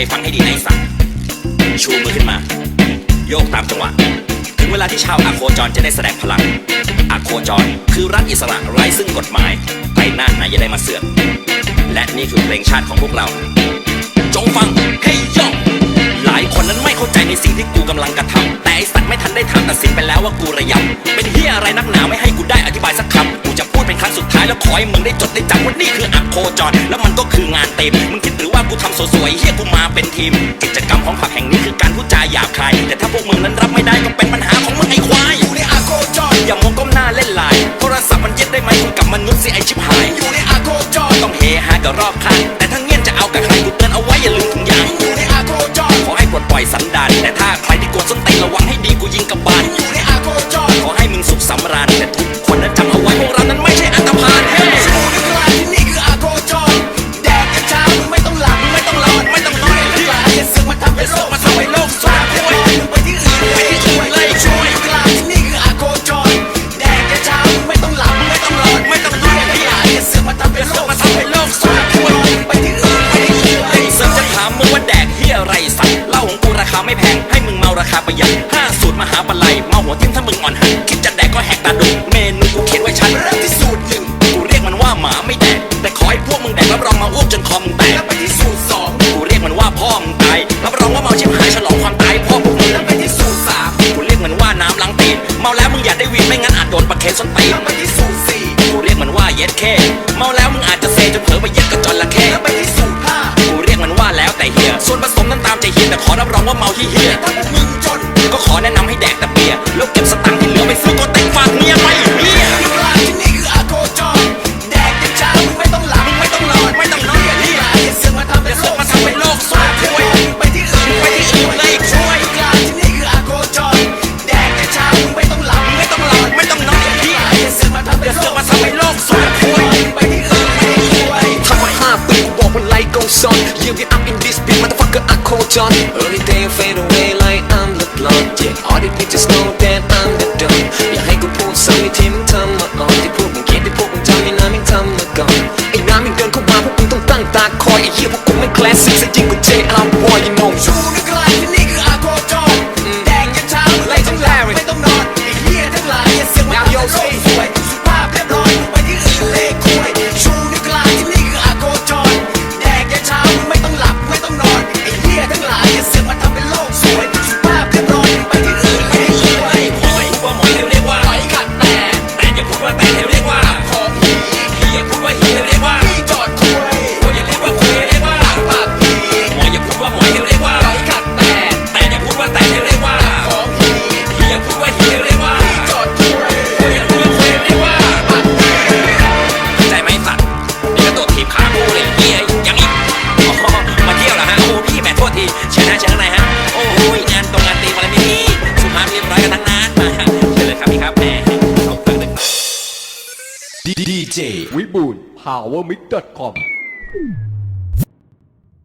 ให้ฟังให้ดีในสัตว์ชูมือขึ้นมา โยกตามจังหวะ ถึงเวลาที่ชาวอาโคจรจะได้แสดงพลัง อาโคจรคือรัฐอิสระไร้ซึ่งกฎหมายใครหน้าไหนอย่าได้มาเสือกและนี่คือเพลงชาติของพวกเรา จงฟังเฮ้ย่องหลายคนนั้นไม่เข้าใจในสิ่งที่กูกำลังกระทำแต่ไอสัตว์ไม่ทันได้ทำตัดสินไปแล้วว่ากูระยำเป็นเฮียอะไรนักหนาไม่ให้กูได้อธิบายสักคำ งสุดท้ายแล้วขอให้มึงได้จดได้จำว่านี่คืออักโคจรแล้วมันก็คืองานเต็มมึงคิดหรือว่ากูทำสวยๆเฮียกูมาเป็นทีม กิจกรรมของผับแห่งนี้คือการพูดจาหยาบคายแต่ถ้าพวกมึงนั้นรับไม่ได้ก็เป็นปัญหาของมึงไอ้ควายอยู่ในอาโคจรอย่ามองก้มหน้าเล่นลน์โทรศัพท์มันยึดได้ไหมมึงกับมนุษย์สิไอชิบหายอยู่ในอาโคจรต้องเฮฮากับรอบข้างแต่ถ้าเงี้ยจะเอากับใครกูเตือนเอาไว้อย่าลืมถุงยางอยู่ในอาโคจรขอให้ปลดปล่อยสันดานแต่ถ้า จนคอมแตกแล้วไปที่สูตรสองกูเรียกมันว่าพ่อมึงตายรับรองว่าเมาชิบหายฉลองความตายพ่อพวกมึงแล้วไปที่สูตรสามกูเรียกมันว่าน้ำล้างตีนเมาแล้วมึงอย่าได้วีนไม่งั้นอาจโดนประเคนส้นตีนแล้วไปที่สูตรสี่กูเรียกมันว่าเย็ดเคเมาแล้วมึงอาจจะเซจนเผลอไปเย็ดกับจระเข้แล้วไปที่สูตรห้ากูเรียกมันว่าแล้วแต่เฮียส่วนผสมนั้นตามใจเฮียแต่ขอรับรองว่าเมาที่เฮีย in this beat motherfucker I call on Early day fade away like I'm blonde Yeah. All the bitches know that I'm DJ วิบูล powermix.com